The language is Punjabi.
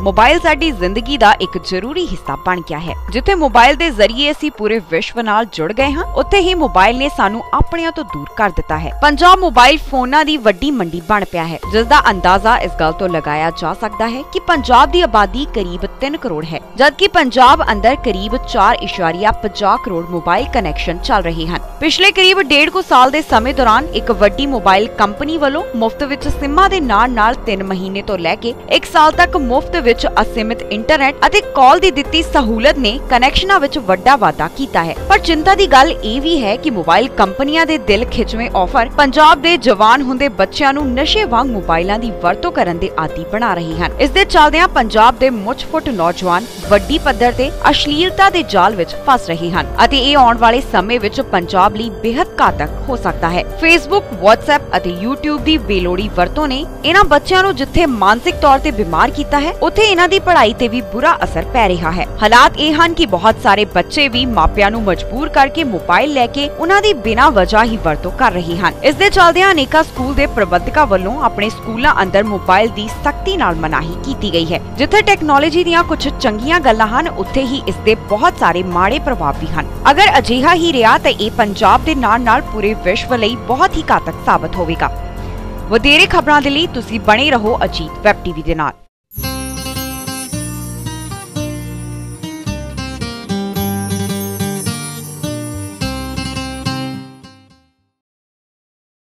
ਮੋਬਾਈਲ ਸਾਡੀ ਜ਼ਿੰਦਗੀ ਦਾ ਇੱਕ ਜ਼ਰੂਰੀ ਹਿੱਸਾ ਬਣ ਗਿਆ ਹੈ। ਜਿੱਥੇ ਮੋਬਾਈਲ ਦੇ ਜ਼ਰੀਏ ਅਸੀਂ ਪੂਰੇ ਵਿਸ਼ਵ ਨਾਲ ਜੁੜ ਗਏ ਹਾਂ, ਉੱਥੇ ਹੀ ਮੋਬਾਈਲ ਨੇ ਸਾਨੂੰ ਆਪਣਿਆਂ ਤੋਂ ਦੂਰ ਕਰ ਦਿੱਤਾ ਹੈ। ਪੰਜਾਬ ਮੋਬਾਈਲ ਫੋਨਾਂ ਦੀ ਵੱਡੀ ਮੰਡੀ ਬਣ ਪਿਆ ਹੈ ਜਿਸ ਦਾ ਅੰਦਾਜ਼ਾ ਇਸ ਗੱਲ ਤੋਂ ਲਗਾਇਆ ਜਾ ਸਕਦਾ ਹੈ ਕਿ ਪੰਜਾਬ ਦੀ ਆਬਾਦੀ ਕਰੀਬ 3 ਕਰੋੜ ਹੈ, ਜਦਕਿ ਪੰਜਾਬ ਅੰਦਰ ਕਰੀਬ 4.50 ਕਰੋੜ ਮੋਬਾਈਲ ਕਨੈਕਸ਼ਨ ਚੱਲ ਰਹੇ ਹਨ। ਪਿਛਲੇ ਕਰੀਬ ਡੇਢ ਕੁ ਸਾਲ ਦੇ ਸਮੇਂ ਦੌਰਾਨ ਇੱਕ ਵੱਡੀ ਮੋਬਾਈਲ ਕੰਪਨੀ ਵੱਲੋਂ ਮੁਫਤ ਵਿੱਚ ਸਿੰਮਾਂ ਦੇ ਨਾਲ-ਨਾਲ 3 ਮਹੀਨੇ ਤੋਂ ਲੈ ਕੇ 1 ਸਾਲ ਤੱਕ ਮੁਫਤ ਵਿੱਚ ਅਸੀਮਿਤ ਇੰਟਰਨੈਟ ਅਤੇ ਕਾਲ ਦੀ ਦਿੱਤੀ ਸਹੂਲਤ ਨੇ ਕਨੈਕਸ਼ਨਾਂ ਵਿੱਚ ਵੱਡਾ ਵਾਧਾ ਕੀਤਾ ਹੈ। ਪਰ ਚਿੰਤਾ ਦੀ ਗੱਲ ਇਹ ਵੀ ਹੈ ਕਿ ਮੋਬਾਈਲ ਕੰਪਨੀਆਂ ਦੇ ਦਿਲ ਖਿੱਚਵੇਂ ਆਫਰ ਪੰਜਾਬ ਦੇ ਜਵਾਨ ਹੁੰਦੇ ਬੱਚਿਆਂ ਨੂੰ ਨਸ਼ੇ ਵਾਂਗ ਮੋਬਾਈਲਾਂ ਦੀ ਵਰਤੋਂ ਕਰਨ ਦੇ ਆਦੀ ਬਣਾ ਰਹੇ ਹਨ। ਇਸ ਦੇ ਚੱਲਦਿਆਂ ਪੰਜਾਬ ਦੇ ਮੁੱਛ-ਫੁੱਟ ਨੌਜਵਾਨ ਵੱਡੀ ਪੱਧਰ ਤੇ ਅਸ਼ਲੀਲਤਾ ਦੇ ਜਾਲ ਵਿੱਚ ਫਸ ਰਹੇ ਹਨ ਅਤੇ ਇਹ ਆਉਣ ਵਾਲੇ ਸਮੇਂ ਵਿੱਚ ਪੰਜਾਬ ਲਈ ਬੇहद ਘਾਤਕ ਹੋ ਸਕਦਾ ਹੈ। ਫੇਸਬੁੱਕ WhatsApp ਅਤੇ YouTube ਦੀ ਬੇਲੋੜੀ ਵਰਤੋਂ ਨੇ ਇਹਨਾਂ ਬੱਚਿਆਂ ਨੂੰ ਜਿੱਥੇ ਮਾਨਸਿਕ ਤੌਰ ਤੇ ਬਿਮਾਰ ਕੀਤਾ ਹੈ, ਉੱਥੇ ਇਹਨਾਂ ਦੀ ਪੜ੍ਹਾਈ ਤੇ ਵੀ ਬੁਰਾ ਅਸਰ ਪੈ ਰਿਹਾ ਹੈ। ਹਾਲਾਤ ਇਹ ਹਨ ਕਿ ਬਹੁਤ ਸਾਰੇ ਬੱਚੇ ਵੀ ਮਾਪਿਆਂ ਨੂੰ ਮਜਬੂਰ ਕਰਕੇ ਮੋਬਾਈਲ ਲੈ ਕੇ ਉਹਨਾਂ ਦੀ ਬਿਨਾਂ ਵਜ੍ਹਾ ਹੀ ਵਰਤੋਂ ਕਰ ਰਹੇ ਹਨ। ਇਸ ਦੇ ਚੱਲਦਿਆਂ ਅਨੇਕਾਂ ਸਕੂਲ ਦੇ ਪ੍ਰਬੰਧਕਾਂ ਵੱਲੋਂ ਆਪਣੇ ਸਕੂਲਾਂ ਅੰਦਰ ਮੋਬਾਈਲ ਦੀ ਸਖਤੀ ਨਾਲ ਮਨਾਹੀ ਕੀਤੀ ਗਈ ਹੈ। ਜਿੱਥੇ ਟੈਕਨੋਲੋਜੀ ਦੀਆਂ ਕੁਝ ਚੰਗੀਆਂ ਗੱਲਾਂ ਹਨ, ਉੱਥੇ ਹੀ ਇਸ ਦੇ ਬਹੁਤ ਸਾਰੇ ਮਾੜੇ ਪ੍ਰਭਾਵ ਵੀ ਹਨ। ਅਗਰ ਅਜਿਹਾ ਹੀ ਰਿਹਾ ਤਾਂ ਇਹ ਪੰਜਾਬ ਦੇ ਨਾਲ-ਨਾਲ ਪੂਰੇ ਵਿਸ਼ਵ ਲਈ ਬਹੁਤ ਹੀ ਘਾਤਕ ਸਾਬਤ ਹੋਵੇਗਾ। ਵਧੇਰੇ ਖਬਰਾਂ ਦੇ ਲਈ ਤੁਸੀਂ ਬਣੇ ਰਹੋ ਅਜੀਤ ਵੈਬ ਟੀਵੀ ਦੇ ਨਾਲ।